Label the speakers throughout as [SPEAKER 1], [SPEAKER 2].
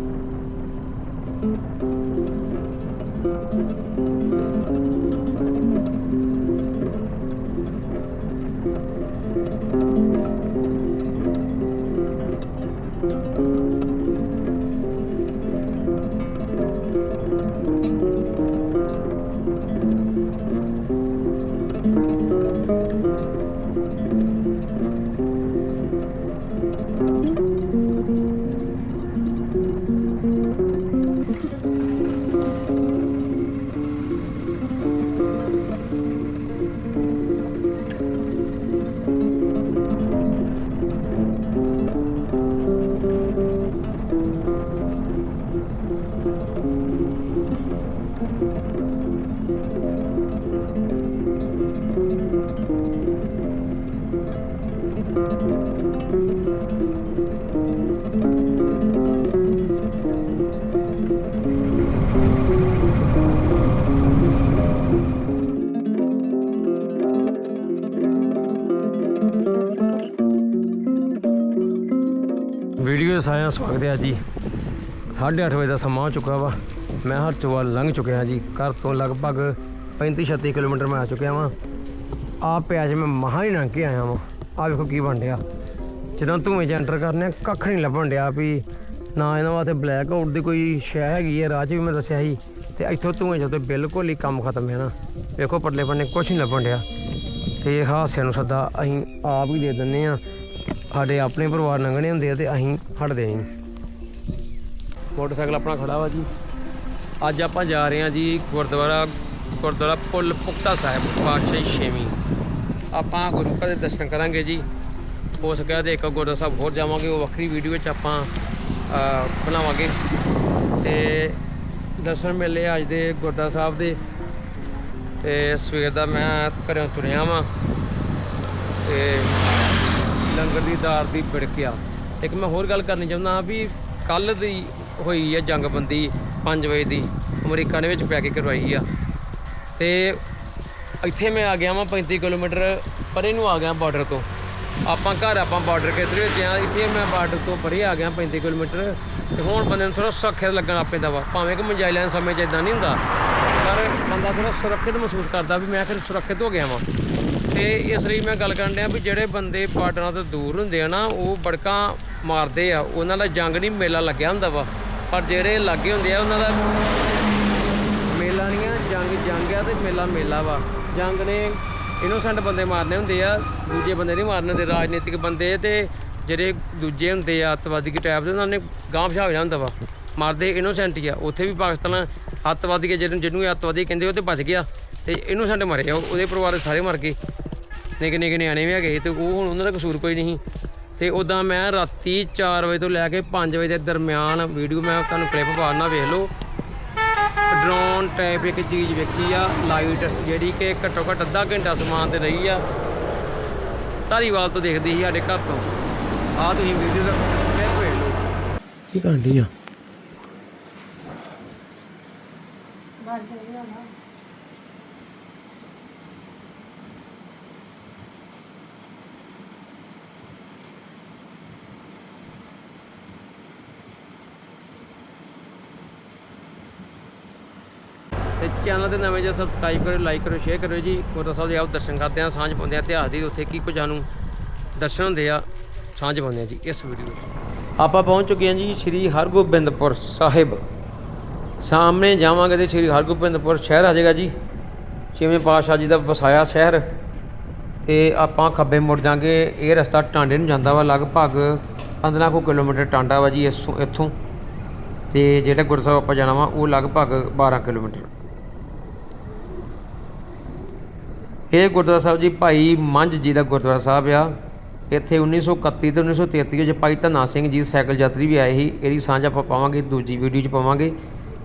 [SPEAKER 1] Thank you. Video ਸਾਰਿਆਂ ਦਾ ਸਵਾਗਤ ਹੈ ਜੀ। 8:30 ਵਜੇ ਦਾ ਸਮਾਂ ਹੋ ਚੁੱਕਾ ਵਾ। ਮੈਂ ਹਰਚੋਵਾਲ ਲੰਘ ਚੁੱਕਿਆ ਜੀ। ਘਰ ਤੋਂ ਲਗਭਗ 35 36 ਕਿਲੋਮੀਟਰ ਮੈਂ ਆ ਚੁੱਕਿਆ ਵਾਂ। ਆ ਪਿਆ ਜੇ ਮੈਂ ਮਹਾ ਹੀ ਲੰਘ ਕੇ ਆਇਆ ਵਾਂ। ਆ ਵੇਖੋ ਕੀ ਬਣ ਡਿਆ ਜਦੋਂ ਧੂਏ 'ਚ ਐਂਟਰ ਕਰਨੇ ਆ, ਕੱਖ ਨਹੀਂ ਲੱਭਣ ਡਿਆ ਵੀ ਨਾ ਇਹਨਾਂ ਵਾਸਤੇ ਬਲੈਕ ਆਊਟ ਦੀ ਕੋਈ ਸ਼ੈ ਹੈਗੀ ਹੈ ਰਾਹ 'ਚ ਵੀ ਮੈਂ ਦੱਸਿਆ ਸੀ। ਤੇ ਇੱਥੋਂ ਧੂਏ 'ਚ ਤੇ ਬਿਲਕੁਲ ਹੀ ਕੰਮ ਖਤਮ ਹੈ ਨਾ। ਵੇਖੋ ਪਰਲੇ ਬੰਨੇ ਕੁਝ ਨਹੀਂ ਲੱਭਣ ਡਿਆ। ਤੇ ਇਹ ਹਾਸਿਆਂ ਨੂੰ ਸੱਦਾ ਅਸੀਂ ਆਪ ਹੀ ਦੇ ਦਿੰਨੇ ਆ ਸਾਡੇ ਆਪਣੇ ਪਰਿਵਾਰ ਲੰਘਣੇ ਹੁੰਦੇ ਆ ਤੇ ਅਸੀਂ ਹਟਦੇ ਨਹੀਂ ਮੋਟਰਸਾਈਕਲ ਆਪਣਾ ਖੜਾ ਵਾ ਜੀ। ਅੱਜ ਆਪਾਂ ਜਾ ਰਹੇ ਹਾਂ ਜੀ ਗੁਰਦੁਆਰਾ ਗੁਰਦੁਆਰਾ ਪੁੱਲ ਪੁਖਤਾ ਸਾਹਿਬ ਪਾਤਸ਼ਾਹੀ ਛੇਵੀਂ। ਆਪਾਂ ਗੁਰੂ ਘਰ ਦੇ ਦਰਸ਼ਨ ਕਰਾਂਗੇ ਜੀ। ਹੋ ਸਕਿਆ ਤੇ ਇੱਕ ਗੁਰਦੁਆਰਾ ਸਾਹਿਬ ਹੋਰ ਜਾਵਾਂਗੇ, ਉਹ ਵੱਖਰੀ ਵੀਡੀਓ ਵਿੱਚ ਆਪਾਂ ਬਣਾਵਾਂਗੇ। ਤੇ ਦਰਸ਼ਨ ਮੇਲੇ ਅੱਜ ਦੇ ਗੁਰਦੁਆਰਾ ਸਾਹਿਬ ਦੇ। ਤੇ ਸਵੇਰ ਦਾ ਮੈਂ ਘਰੋਂ ਤੁਰਿਆ ਵਾਂ। ਤੇ ਲੰਗਰ ਦੀ ਦਾਰ ਦੀ ਬਿੜਕਿਆ ਇੱਕ ਮੈਂ ਹੋਰ ਗੱਲ ਕਰਨੀ ਚਾਹੁੰਦਾ ਵੀ ਕੱਲ ਦੀ ਹੋਈ ਹੈ ਜੰਗਬੰਦੀ 5 ਵਜੇ ਦੀ, ਅਮਰੀਕਾ ਨੇ ਵਿੱਚ ਪੈ ਕੇ ਕਰਵਾਈ ਆ। ਤੇ ਇੱਥੇ ਮੈਂ ਆ ਗਿਆ ਵਾਂ 35 ਕਿਲੋਮੀਟਰ, ਪਰੇ ਨੂੰ ਆ ਗਿਆ ਬਾਰਡਰ ਤੋਂ। ਆਪਾਂ ਘਰ ਆਪਾਂ ਬਾਰਡਰ ਕਿਧਰੇ ਵਿੱਚ ਆ ਇੱਥੇ ਮੈਂ ਬਾਰਡਰ ਤੋਂ ਪਰੇ ਆ ਗਿਆ 35 ਕਿਲੋਮੀਟਰ। ਤੇ ਹੁਣ ਬੰਦੇ ਨੂੰ ਥੋੜਾ ਸੁਰੱਖਿਅਤ ਲੱਗਣ ਲੱਗ ਪੈਂਦਾ ਵਾ। ਭਾਵੇਂ ਕਿ ਮੰਜਾਈ ਲੈਣ ਸਮੇਂ 'ਚ ਇਦਾਂ ਨਹੀਂ ਹੁੰਦਾ, ਪਰ ਬੰਦਾ ਥੋੜਾ ਸੁਰੱਖਿਅਤ ਮਹਿਸੂਸ ਕਰਦਾ ਵੀ ਮੈਂ ਫਿਰ ਸੁਰੱਖਿਅਤ ਹੋ ਗਿਆ ਵਾਂ। ਤੇ ਇਸ ਲਈ ਮੈਂ ਗੱਲ ਕਰਨ ਡਿਆ ਵੀ ਜਿਹੜੇ ਬੰਦੇ ਬਾਰਡਰਾਂ ਤੋਂ ਦੂਰ ਹੁੰਦੇ ਆ ਨਾ, ਉਹ ਬੜਕਾਂ ਮਾਰਦੇ ਆ। ਉਹਨਾਂ ਦਾ ਜੰਗ ਨਹੀਂ ਮੇਲਾ ਲੱਗਿਆ ਹੁੰਦਾ ਵਾ। ਪਰ ਜਿਹੜੇ ਲਾਗੇ ਹੁੰਦੇ ਆ, ਉਹਨਾਂ ਦਾ ਮੇਲਾ ਨਹੀਂ ਆ ਜੰਗ ਜੰਗ ਆ ਤੇ ਮੇਲਾ ਮੇਲਾ ਵਾ। ਜੰਗ ਨੇ ਇਨੋਸੈਂਟ ਬੰਦੇ ਮਾਰਨੇ ਹੁੰਦੇ ਆ, ਦੂਜੇ ਬੰਦੇ ਨਹੀਂ ਮਾਰਨੇ ਹੁੰਦੇ, ਰਾਜਨੀਤਿਕ ਬੰਦੇ ਤੇ ਜਿਹੜੇ ਦੂਜੇ ਹੁੰਦੇ ਆ, ਅੱਤਵਾਦੀ ਟਾਈਪ ਦੇ, ਉਹਨਾਂ ਨੇ ਗਾਂਹ ਪਿਛਾ ਹੋ ਜਾਂਦਾ ਵਾ। ਮਾਰਦੇ ਇਨੋਸੈਂਟ ਹੀ ਆ। ਉੱਥੇ ਵੀ ਪਾਕਿਸਤਾਨ ਅੱਤਵਾਦੀ ਕੇ ਜਿਹਨੂੰ ਜਿਹਨੂੰ ਅੱਤਵਾਦੀ ਕਹਿੰਦੇ ਉਹ ਤੇ ਬਚ ਗਿਆ ਤੇ ਇਨੋਸੈਂਟ ਮਰੇ ਆ। ਉਹਦੇ ਪਰਿਵਾਰ ਦੇ ਸਾਰੇ ਮਰ ਗਏ। ਨਿੱਕੇ ਨਿੱਕੇ ਨਿਆਣੇ ਵੀ ਹੈਗੇ ਸੀ ਤੇ ਉਹ ਹੁਣ ਉਹਨਾਂ ਦਾ ਕਸੂਰ ਕੋਈ ਨਹੀਂ। ਤੇ ਉਦਾਂ ਮੈਂ ਰਾਤੀ 4 ਵਜੇ ਤੋਂ ਲੈ ਕੇ 5 ਵਜੇ ਦੇ ਦਰਮਿਆਨ ਵੀਡੀਓ ਮੈਂ ਤੁਹਾਨੂੰ ਕਲਿੱਪ ਪਾਉਣਾ, ਵੇਖ ਲਓ। ਡਰੋਨ ਟਾਈਪ ਇੱਕ ਚੀਜ਼ ਵੇਖੀ ਆ ਲਾਈਟ ਜਿਹੜੀ ਕਿ ਘੱਟੋ ਘੱਟ ਅੱਧਾ ਘੰਟਾ ਸਮਾਨ ਤੇ ਰਹੀ ਆ। ਧਾਰੀਵਾਲ ਤੋਂ ਦੇਖਦੀ ਸੀ ਸਾਡੇ ਘਰ ਤੋਂ। ਆ ਤੁਸੀਂ ਵੀਡੀਓ ਦਾ ਕਲਿੱਪ ਵੇਖ ਲਓ। ਕੀ ਕਾਂਡੀ ਆ? ਤੇ ਚੈਨਲ ਦੇ ਨਵੇਂ ਜੇ ਸਬਸਕ੍ਰਾਈਬ ਕਰੋ ਲਾਈਕ ਕਰੋ ਸ਼ੇਅਰ ਕਰੋ ਜੀ। ਗੁਰਦੁਆਰਾ ਸਾਹਿਬ ਦੇ ਆਪ ਦਰਸ਼ਨ ਕਰਦੇ ਆ, ਸਾਂਝ ਪਾਉਂਦੇ ਆ। ਇਤਿਹਾਸ ਦੀ ਉੱਥੇ ਕੀ ਕੁਝ ਸਾਨੂੰ ਦਰਸ਼ਨ ਹੁੰਦੇ ਆ, ਸਾਂਝ ਪਾਉਂਦੇ ਆ ਜੀ, ਇਸ ਵੀਡੀਓ ਆਪਾਂ ਪਹੁੰਚ ਚੁੱਕੇ ਹਾਂ ਜੀ ਸ੍ਰੀ ਹਰਗੋਬਿੰਦਪੁਰ ਸਾਹਿਬ। ਸਾਹਮਣੇ ਜਾਵਾਂਗੇ ਤੇ ਸ੍ਰੀ ਹਰਗੋਬਿੰਦਪੁਰ ਸ਼ਹਿਰ ਆ ਜਾਏਗਾ ਜੀ। ਛੇਵੇਂ ਪਾਤਸ਼ਾਹ ਜੀ ਦਾ ਵਸਾਇਆ ਸ਼ਹਿਰ। ਤੇ ਆਪਾਂ ਖੱਬੇ ਮੁੜ ਜਾਾਂਗੇ ਇਹ ਰਸਤਾ ਟਾਂਡੇ ਨੂੰ ਜਾਂਦਾ ਵਾ, ਲਗਭਗ 15 ਕੁ ਕਿਲੋਮੀਟਰ ਟਾਂਡਾ ਵਾ ਜੀ ਇਸੋਂ ਇੱਥੋਂ। ਤੇ ਜਿਹੜਾ ਗੁਰਦੁਆਰਾ ਆਪਾਂ ਜਾਣਾ ਵਾ, ਉਹ ਲਗਭਗ 12 ਕਿਲੋਮੀਟਰ। ਇਹ ਗੁਰਦੁਆਰਾ ਸਾਹਿਬ ਜੀ ਭਾਈ ਮੰਝ ਜੀ ਦਾ ਗੁਰਦੁਆਰਾ ਸਾਹਿਬ ਆ। ਇੱਥੇ 1931 ਤੇ 1933 ਵਿੱਚ ਭਾਈ ਧਨਾ ਸਿੰਘ ਜੀ ਸਾਈਕਲ ਯਾਤਰੀ ਵੀ ਆਏ ਸੀ। ਇਹਦੀ ਸਾਂਝ ਆਪਾਂ ਪਾਵਾਂਗੇ, ਦੂਜੀ ਵੀਡੀਓ 'ਚ ਪਾਵਾਂਗੇ।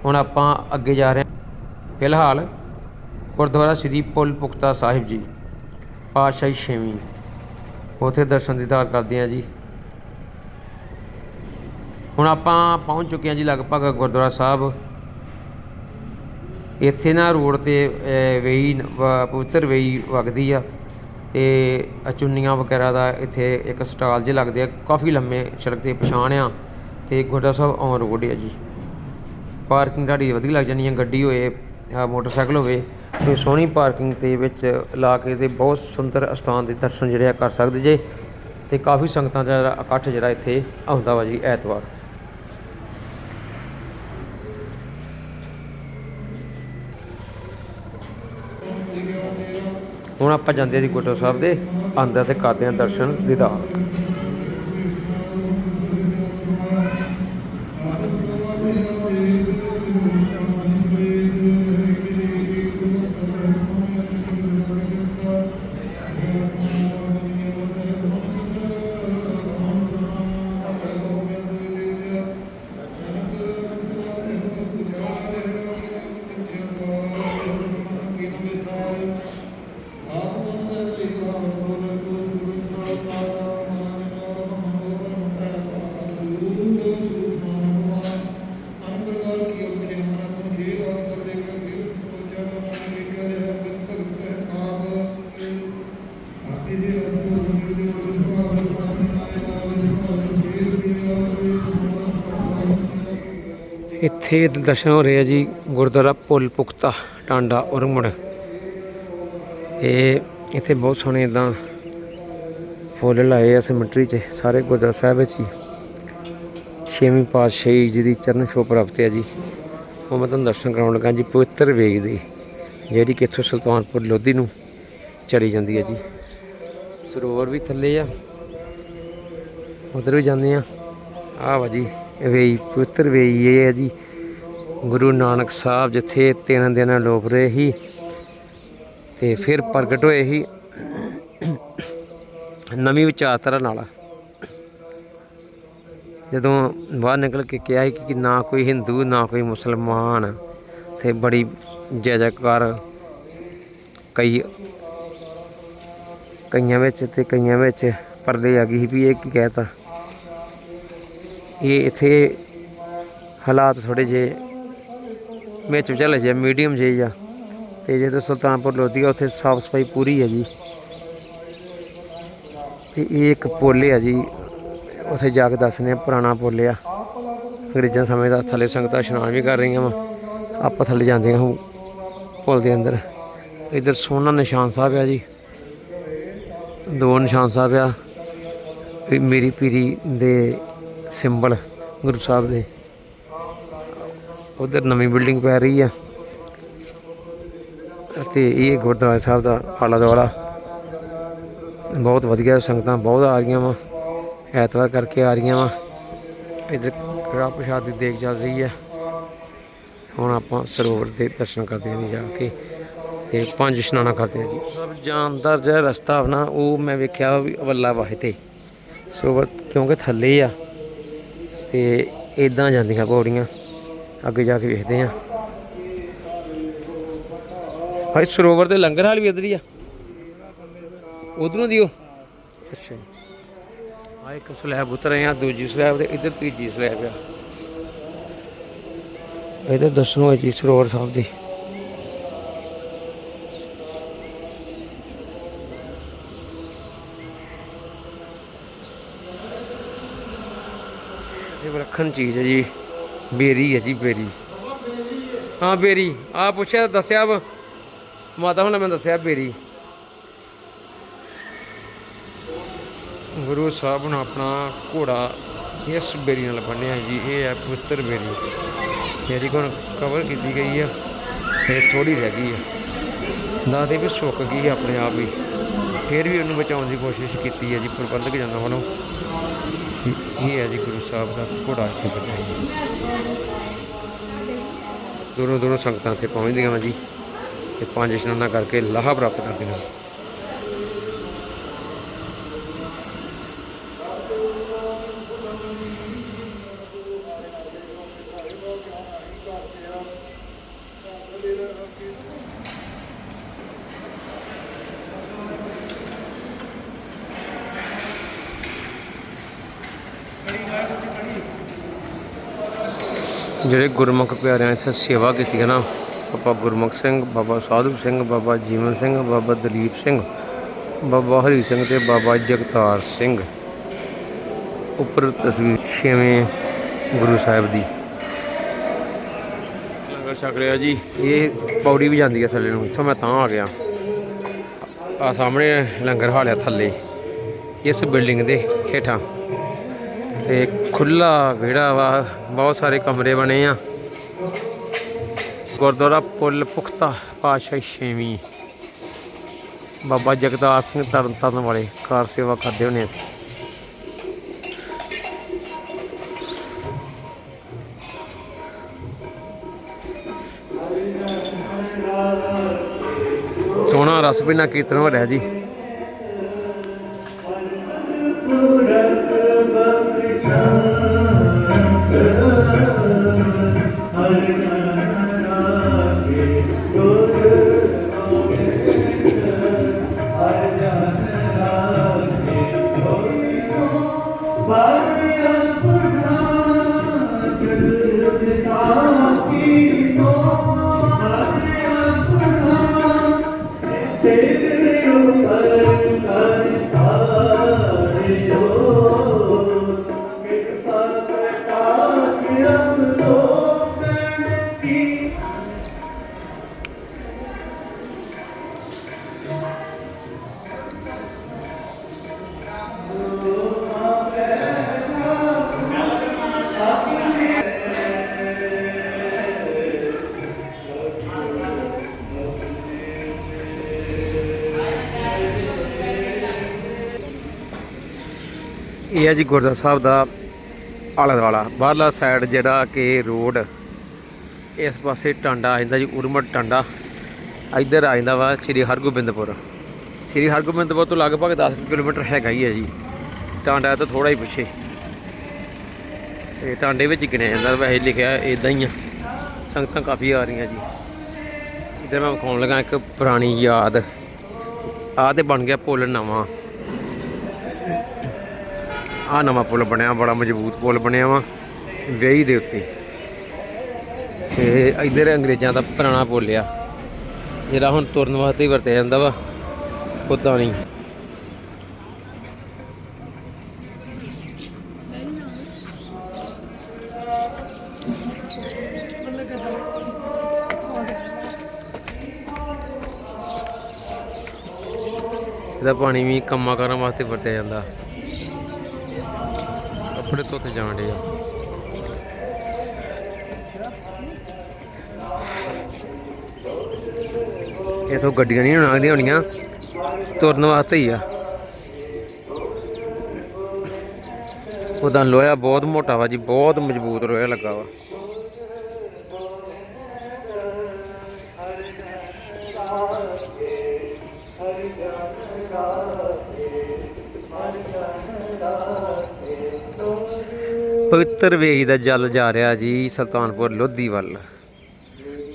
[SPEAKER 1] ਹੁਣ ਆਪਾਂ ਅੱਗੇ ਜਾ ਰਹੇ ਹਾਂ। ਫਿਲਹਾਲ ਗੁਰਦੁਆਰਾ ਸ੍ਰੀ ਪੁੱਲ ਪੁਖਤਾ ਸਾਹਿਬ ਜੀ, ਪਾਤਸ਼ਾਹੀ ਛੇਵੀਂ। ਉਥੇ ਦਰਸ਼ਨ ਦੀਦਾਰ ਕਰਦੇ ਹਾਂ ਜੀ। ਹੁਣ ਆਪਾਂ ਪਹੁੰਚ ਚੁੱਕੇ ਹਾਂ ਜੀ ਲਗਭਗ ਗੁਰਦੁਆਰਾ ਸਾਹਿਬ। ਇੱਥੇ ਨਾ ਰੋਡ ਤੇ ਅਹ, ਵੇਈ ਵ- ਪਵਿੱਤਰ ਵੇਈ ਵਗਦੀ ਆ ਤੇ ਚੁੰਨੀਆਂ ਵਗੈਰਾ ਦਾ ਇੱਥੇ ਇੱਕ ਸਟਾਲ ਜੇ ਲੱਗਦੇ ਆ ਕਾਫੀ ਲੰਮੇ ਸੜਕ ਤੇ ਪਛਾਣ ਆ ਤੇ ਗੁਰਦੁਆਰਾ ਸਾਹਿਬ ਔਨ ਰੋਡ ਆ ਜੀ। ਪਾਰਕਿੰਗ ਤੁਹਾਡੀ ਵਧੀਆ ਲੱਗ ਜਾਣੀ ਆ ਗੱਡੀ ਹੋਏ ਮੋਟਰਸਾਈਕਲ ਹੋਵੇ ਤੁਸੀਂ ਸੋਹਣੀ ਪਾਰਕਿੰਗ ਦੇ ਵਿੱਚ ਲਾ ਕੇ ਤੇ ਬਹੁਤ ਸੁੰਦਰ ਅਸਥਾਨ ਦੇ ਦਰਸ਼ਨ ਜਿਹੜੇ ਆ ਕਰ ਸਕਦੇ ਜੇ ਤੇ ਕਾਫੀ ਸੰਗਤਾਂ ਦਾ ਇਕੱਠ ਜਿਹੜਾ ਇੱਥੇ ਆਉਂਦਾ ਵਾ ਜੀ ਐਤਵਾਰ। ਹੁਣ ਆਪਾਂ ਜਾਂਦੇ ਹਾਂ ਜੀ ਗੁਰਦੁਆਰਾ ਸਾਹਿਬ ਦੇ ਅੰਦਰ ਤੇ ਕਰਦੇ ਹਾਂ ਦਰਸ਼ਨ ਦੀਦਾਰ। ਇੱਥੇ ਦਰਸ਼ਨ ਹੋ ਰਹੇ ਆ ਜੀ ਗੁਰਦੁਆਰਾ ਪੁੱਲ ਪੁਖਤਾ, ਟਾਂਡਾ ਔਰੰਗਮੜ ਇਹ ਇੱਥੇ ਬਹੁਤ ਸੋਹਣੇ ਇਦਾਂ ਫੁੱਲ ਲਾਏ ਆ ਸਿਮਟਰੀ 'ਚ, ਸਾਰੇ ਗੁਰਦੁਆਰਾ ਸਾਹਿਬ ਵਿੱਚ ਹੀ। ਛੇਵੀਂ ਪਾਤਸ਼ਾਹੀ ਜੀ ਦੀ ਚਰਨ ਛੋਹ ਪ੍ਰਾਪਤ ਹੈ ਜੀ। ਉਹ ਮੈਂ ਤੁਹਾਨੂੰ ਦਰਸ਼ਨ ਕਰਾਉਣ ਲੱਗਾ ਜੀ, ਪਵਿੱਤਰ ਵੇਗ ਦੀ, ਜਿਹੜੀ ਕਿ ਇੱਥੋਂ ਸੁਲਤਾਨਪੁਰ ਲੋਧੀ ਨੂੰ ਚਲੀ ਜਾਂਦੀ ਹੈ ਜੀ। ਸਰੋਵਰ ਵੀ ਥੱਲੇ ਆ, ਉਧਰ ਵੀ ਜਾਂਦੇ ਆ। ਆਹ ਵਾ ਜੀ, ਵੇਈ, ਪਵਿੱਤਰ ਵੇਈ ਇਹ ਹੈ ਜੀ। ਗੁਰੂ ਨਾਨਕ ਸਾਹਿਬ ਜਿੱਥੇ ਤਿੰਨ ਦਿਨ ਲੋਪ ਰਹੇ ਸੀ ਤੇ ਫਿਰ ਪ੍ਰਗਟ ਹੋਏ ਸੀ। ਨਵੀਂ ਵਿਚਾਰਧਾਰਾ ਨਾਲ। ਜਦੋਂ ਬਾਹਰ ਨਿਕਲ ਕੇ ਕਿਹਾ ਸੀ ਕਿ ਨਾ ਕੋਈ ਹਿੰਦੂ, ਨਾ ਕੋਈ ਮੁਸਲਮਾਨ ਤੇ ਬੜੀ ਜੈ ਜੈਕਾਰ ਕਈ ਕਈਆਂ ਵਿੱਚ ਤੇ ਕਈਆਂ ਵਿੱਚ ਪਰਦੇ ਆ ਗਈ ਸੀ ਵੀ ਇਹ ਕੀ ਕਹਿਤਾ ਇਹ ਇੱਥੇ ਹਾਲਾਤ ਥੋੜੇ ਜੇ ਵਿੱਚ ਚੱਲ ਜੇ ਮੀਡੀਅਮ ਜੇ ਆ। ਤੇ ਜਦੋਂ ਸੁਲਤਾਨਪੁਰ ਲੋਧੀ ਆ, ਉੱਥੇ ਸਾਫ਼ ਸਫ਼ਾਈ ਪੂਰੀ ਹੈ ਜੀ। ਤੇ ਇਹ ਇੱਕ ਪੁੱਲ ਆ ਜੀ, ਉੱਥੇ ਜਾ ਕੇ ਦੱਸਨੇ ਆ ਪੁਰਾਣਾ ਪੁੱਲ ਆ। ਅੰਗਰੇਜ਼ਾਂ ਸਮੇਂ ਦਾ ਥੱਲੇ ਸੰਗਤਾਂ ਇਸ਼ਨਾਨ ਵੀ ਕਰ ਰਹੀਆਂ ਵਾ, ਆਪਾਂ ਥੱਲੇ ਜਾਂਦੇ ਹਾਂ ਹੁਣ ਪੁੱਲ ਦੇ ਅੰਦਰ। ਇਧਰ ਸੋਨਾ ਨਿਸ਼ਾਨ ਸਾਹਿਬ ਆ ਜੀ। ਦੋ ਨਿਸ਼ਾਨ ਸਾਹਿਬ ਆ। ਮੇਰੀ ਪੀਰੀ ਦੇ ਸਿੰਬਲ ਗੁਰੂ ਸਾਹਿਬ ਦੇ। ਉਧਰ ਨਵੀਂ ਬਿਲਡਿੰਗ ਪੈ ਰਹੀ ਆ ਅਤੇ ਇਹ ਗੁਰਦੁਆਰਾ ਸਾਹਿਬ ਦਾ ਆਲਾ ਦੁਆਲਾ। ਬਹੁਤ ਵਧੀਆ ਸੰਗਤਾਂ ਬਹੁਤ ਆ ਰਹੀਆਂ ਵਾ। ਐਤਵਾਰ ਕਰਕੇ ਆ ਰਹੀਆਂ ਵਾ। ਇਧਰ ਕੜਾ ਪ੍ਰਸ਼ਾਦ ਦੀ ਦੇਖ ਚੱਲ ਰਹੀ ਆ ਹੁਣ ਆਪਾਂ ਸਰੋਵਰ ਦੇ ਦਰਸ਼ਨ ਕਰਦੇ ਹਾਂ ਜੀ ਜਾ ਕੇ। ਤੇ ਪੰਜ ਇਸ਼ਨਾਨਾ ਕਰਦੇ ਹਾਂ ਜੀ। ਸਭ ਜਿਹੜਾ ਰਸਤਾ ਆਪਣਾ ਉਹ ਮੈਂ ਵੇਖਿਆ ਵੀ ਅਵੱਲਾ ਵਾਹੇ ਤੇ ਸਰੋਵਰ ਕਿਉਂਕਿ ਥੱਲੇ ਆ, ਤੇ ਇਦਾਂ ਜਾਂਦੀਆਂ ਘੋੜੀਆਂ ਅੱਗੇ ਜਾ ਕੇ ਵੇਖਦੇ ਆ ਭਾਈ ਸਰੋਵਰ ਦੇ ਲੰਗਰ ਹਾਲ ਵੀ ਇਧਰ ਹੀ ਆ। ਉਧਰੋਂ ਦਿਓ। ਅੱਛਾ ਆ ਇੱਕ ਸਲੈਬ ਉਤਰ ਆ ਦੂਜੀ ਸਲੈਬ ਤੇ ਇੱਧਰ ਤੀਜੀ ਸਲੈਬ ਆ। ਇਧਰ ਦਰਸ਼ਨ ਹੋਏ ਜੀ ਸਰੋਵਰ ਸਾਹਿਬ ਦੀ। ਇਹ ਵਿਲੱਖਣ ਚੀਜ਼ ਹੈ ਜੀ। ਬੇਰੀ ਹੈ ਜੀ, ਬੇਰੀ। ਹਾਂ, ਬੇਰੀ। ਆ ਪੁੱਛਿਆ ਦੱਸਿਆ ਵਾ। ਮਾਤਾ ਹੁਣ ਮੈਨੂੰ ਦੱਸਿਆ ਬੇਰੀ। ਗੁਰੂ ਸਾਹਿਬ ਨੇ ਆਪਣਾ ਘੋੜਾ ਇਸ ਬੇਰੀ ਨਾਲ ਬੰਨਿਆ ਜੀ। ਇਹ ਹੈ ਪਵਿੱਤਰ ਬੇਰੀ। ਜਿਹੜੀ ਕੋਣ ਕਵਰ ਕੀਤੀ ਗਈ ਆ। ਤੇ ਥੋੜੀ ਰਹਿ ਗਈ ਆ। ਨਾ ਦਾਦੇ ਵੀ ਸੁੱਕ ਗਈ ਆ ਆਪਣੇ ਆਪ ਹੀ ਫਿਰ ਵੀ ਉਹਨੂੰ ਬਚਾਉਣ ਦੀ ਕੋਸ਼ਿਸ਼ ਕੀਤੀ ਹੈ ਜੀ। ਪ੍ਰਬੰਧਕ ਜਨਾਂ ਵੱਲੋਂ। ਇਹ ਹੈ ਜੀ ਗੁਰੂ ਸਾਹਿਬ ਦਾ ਘੋੜਾ ਇੱਥੇ ਬੰਨਿਆ ਜੀ ਦੂਰੋਂ ਦੂਰੋਂ ਸੰਗਤਾਂ ਇੱਥੇ ਪਹੁੰਚਦੀਆਂ ਵਾ ਜੀ ਤੇ ਪੰਜ ਇਸ਼ਨਾਨਾਂ ਕਰਕੇ ਲਾਹਾ ਪ੍ਰਾਪਤ ਕਰਦੀਆਂ ਜਿਹੜੇ ਗੁਰਮੁਖ ਪਿਆਰਿਆਂ ਇੱਥੇ ਸੇਵਾ ਕੀਤੀ ਹੈ ਨਾ ਬਾਬਾ ਗੁਰਮੁਖ ਸਿੰਘ ਬਾਬਾ ਸਾਧੂ ਸਿੰਘ ਬਾਬਾ ਜੀਵਨ ਸਿੰਘ ਬਾਬਾ ਦਲੀਪ ਸਿੰਘ ਬਾਬਾ ਹਰੀ ਸਿੰਘ ਤੇ ਬਾਬਾ ਜਗਤਾਰ ਸਿੰਘ। ਉੱਪਰ ਤਸਵੀਰ ਛੇਵੇਂ ਗੁਰੂ ਸਾਹਿਬ ਦੀ। ਲੰਗਰ ਛਕ ਲਿਆ ਜੀ। ਇਹ ਪੌੜੀ ਵੀ ਜਾਂਦੀ ਹੈ ਥੱਲੇ ਨੂੰ ਇੱਥੋਂ ਮੈਂ ਤਾਂ ਆ ਗਿਆ। ਆ ਸਾਹਮਣੇ ਲੰਗਰ ਹਾਲਿਆ ਥੱਲੇ ਇਸ ਬਿਲਡਿੰਗ ਦੇ ਹੇਠਾਂ। ਤੇ ਖੁੱਲਾ ਵਿਹੜਾ ਵਾ, ਬਹੁਤ ਸਾਰੇ ਕਮਰੇ ਬਣੇ ਆ। ਗੁਰਦੁਆਰਾ ਪੁੱਲ ਪੁਖਤਾ ਪਾਤਸ਼ਾਹੀ ਛੇਵੀਂ। ਬਾਬਾ ਜਗਤਾਰ ਸਿੰਘ ਤਰਨਤਾਰਨ ਵਾਲੇ ਕਾਰ ਸੇਵਾ ਕਰਦੇ ਹੋਣੇ ਸੋਹਣਾ ਰਸ ਪੀਣਾ ਕੀਰਤਨ ਹੋ ਰਿਹਾ ਜੀ। ਇਹ ਹੈ ਜੀ ਗੁਰਦੁਆਰਾ ਸਾਹਿਬ ਦਾ ਆਲਾ ਦੁਆਲਾ, ਬਾਹਰਲਾ ਸਾਈਡ ਜਿਹੜਾ ਕਿ ਰੋਡ ਇਸ ਪਾਸੇ ਟਾਂਡਾ ਆ ਜਾਂਦਾ ਜੀ, ਉਰਮਟ ਟਾਂਡਾ। ਇੱਧਰ ਆ ਜਾਂਦਾ ਵਾ ਸ੍ਰੀ ਹਰਗੋਬਿੰਦਪੁਰ। ਸ੍ਰੀ ਹਰਗੋਬਿੰਦਪੁਰ ਤੋਂ ਲਗਭਗ 10 ਕਿਲੋਮੀਟਰ ਹੈਗਾ ਹੀ ਹੈ ਜੀ। ਟਾਂਡਾ ਤਾਂ ਥੋੜਾ ਹੀ ਪਿੱਛੇ। ਤੇ ਟਾਂਡੇ ਵਿੱਚ ਗਿਣਿਆ ਜਾਂਦਾ ਵੈਸੇ ਲਿਖਿਆ ਇਦਾਂ ਹੀ ਆ। ਸੰਗਤਾਂ ਕਾਫੀ ਆ ਰਹੀਆਂ ਜੀ। ਇੱਧਰ ਮੈਂ ਵਿਖਾਉਣ ਲੱਗਾ ਇੱਕ ਪੁਰਾਣੀ ਯਾਦ। ਆਹ ਤੇ ਬਣ ਗਿਆ ਪੁੱਲ ਨਵਾਂ। ਆ ਨਵਾਂ ਪੁਲ ਬਣਿਆ, ਬੜਾ ਮਜ਼ਬੂਤ ਪੁਲ ਬਣਿਆ ਵਾ ਵੇਈ ਦੇ ਉੱਤੇ। ਤੇ ਇਧਰ ਅੰਗਰੇਜ਼ਾਂ ਦਾ ਪੁਰਾਣਾ ਪੁਲ ਆ, ਜਿਹੜਾ ਹੁਣ ਤੁਰਨ ਵਾਸਤੇ ਹੀ ਵਰਤਿਆ ਜਾਂਦਾ ਵਾ, ਉਦਾਂ ਨਹੀਂ। ਇਹਦਾ ਪਾਣੀ ਵੀ ਕੰਮਾਂ ਕਰਨ ਵਾਸਤੇ ਵਰਤਿਆ ਜਾਂਦਾ। ਕੱਪੜੇ ਧੋਤੇ ਜਾਣ ਡੇ ਆ ਇਥੋਂ ਗੱਡੀਆਂ ਨਹੀਂ ਲੰਘਦੀਆਂ ਹੋਣੀਆਂ ਤੁਰਨ ਵਾਸਤੇ ਹੀ ਆ ਉਹਦਾ ਲੋਹਾ ਬਹੁਤ ਮੋਟਾ ਵਾ ਜੀ ਬਹੁਤ ਮਜ਼ਬੂਤ ਲੋਹਾ ਲੱਗਾ ਵਾ ਪਵਿੱਤਰ ਵੇਈ ਦਾ ਤਰਵੇਹੀ ਦਾ ਜਲ ਜਾ ਰਿਹਾ ਜੀ ਸੁਲਤਾਨਪੁਰ ਲੋਧੀ ਵੱਲ,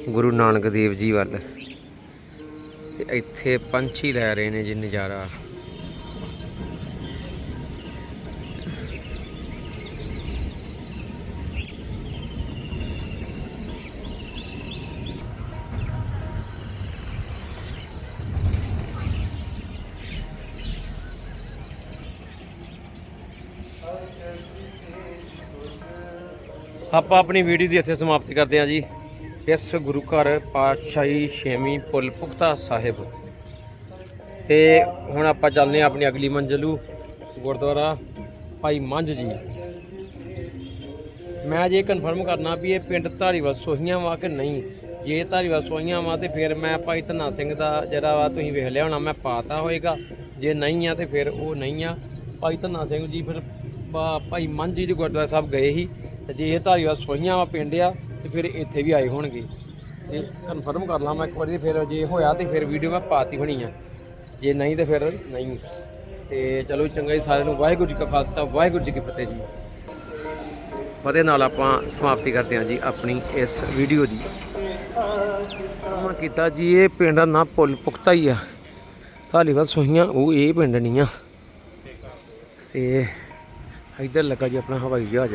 [SPEAKER 1] ਗੁਰੂ ਨਾਨਕ ਦੇਵ ਜੀ ਵੱਲ। ਤੇ ਇੱਥੇ ਪੰਛੀ ਲੈ ਰਹੇ ਨੇ ਜੀ ਨਜ਼ਾਰਾ। ਆਪਾਂ ਆਪਣੀ ਵੀਡੀਓ ਦੀ ਇੱਥੇ ਸਮਾਪਤੀ ਕਰਦੇ ਹਾਂ ਜੀ। ਇਸ ਗੁਰੂ ਘਰ ਪਾਤਸ਼ਾਹੀ ਛੇਵੀਂ ਪੁੱਲ ਪੁਖਤਾ ਸਾਹਿਬ। ਤੇ ਹੁਣ ਆਪਾਂ ਚੱਲਦੇ ਹਾਂ ਆਪਣੀ ਅਗਲੀ ਮੰਜ਼ਿਲੂ ਗੁਰਦੁਆਰਾ ਭਾਈ ਮੰਝ ਜੀ। ਮੈਂ ਜੇ ਕਨਫਰਮ ਕਰਨਾ ਵੀ ਇਹ ਪਿੰਡ ਧਾਰੀਵਾਲ ਸੋਹੀਆਂ ਵਾ ਕਿ ਨਹੀਂ? ਜੇ ਧਾਰੀਵਾਲ ਸੋਹੀਆਂ ਵਾ ਤੇ ਫਿਰ ਮੈਂ ਭਾਈ ਧਨਾ ਸਿੰਘ ਦਾ ਜਿਹੜਾ ਵਾ ਤੁਸੀਂ ਵੇਖ ਲਿਆ ਹੋਣਾ, ਮੈਂ ਪਾਤਾ ਹੋਏਗਾ। ਜੇ ਨਹੀਂ ਆ ਤੇ ਫਿਰ ਉਹ ਨਹੀਂ ਆ। ਭਾਈ ਧਨਾ ਸਿੰਘ ਜੀ ਫਿਰ ਭਾਈ ਮੰਝ ਜੀ ਦੇ ਗੁਰਦੁਆਰਾ ਸਾਹਿਬ ਗਏ ਸੀ। ਤੇ ਜੇ ਇਹ ਧਾਰੀਵਾਲ ਸੋਹੀਆਂ ਵਾ ਪਿੰਡ ਆ, ਤੇ ਫਿਰ ਇੱਥੇ ਵੀ ਆਏ ਹੋਣਗੇ। ਇਹ ਕਨਫਰਮ ਕਰ ਲਾਂ ਮੈਂ ਇੱਕ ਵਾਰੀ ਫਿਰ ਜੇ ਹੋਇਆ ਤੇ ਫਿਰ ਵੀਡੀਓ ਮੈਂ ਪਾਤੀ ਹੋਣੀ ਆ। ਜੇ ਨਹੀਂ ਤੇ ਫਿਰ ਨਹੀਂ। ਤੇ ਚਲੋ ਚੰਗਾ ਜੀ, ਸਾਰਿਆਂ ਨੂੰ ਵਾਹਿਗੁਰੂ ਜੀ ਕਾ ਖਾਲਸਾ, ਵਾਹਿਗੁਰੂ ਜੀ ਕੀ ਫਤਿਹ ਜੀ। ਫਤਿਹ ਨਾਲ ਆਪਾਂ ਸਮਾਪਤੀ ਕਰਦੇ ਹਾਂ ਜੀ ਆਪਣੀ ਇਸ ਵੀਡੀਓ ਦੀ। ਮੈਂ ਕੀਤਾ ਜੀ, ਇਹ ਪਿੰਡ ਦਾ ਨਾਂ ਪੁੱਲ ਪੁਖਤਾ ਹੀ ਆ। ਧਾਲੀਵਾਲ ਸੋਹੀਆਂ ਉਹ ਇਹ ਪਿੰਡ ਨਹੀਂ ਆ। ਤੇ ਇੱਧਰ ਲੱਗਾ ਜੀ ਆਪਣਾ ਹਵਾਈ ਜਹਾਜ਼।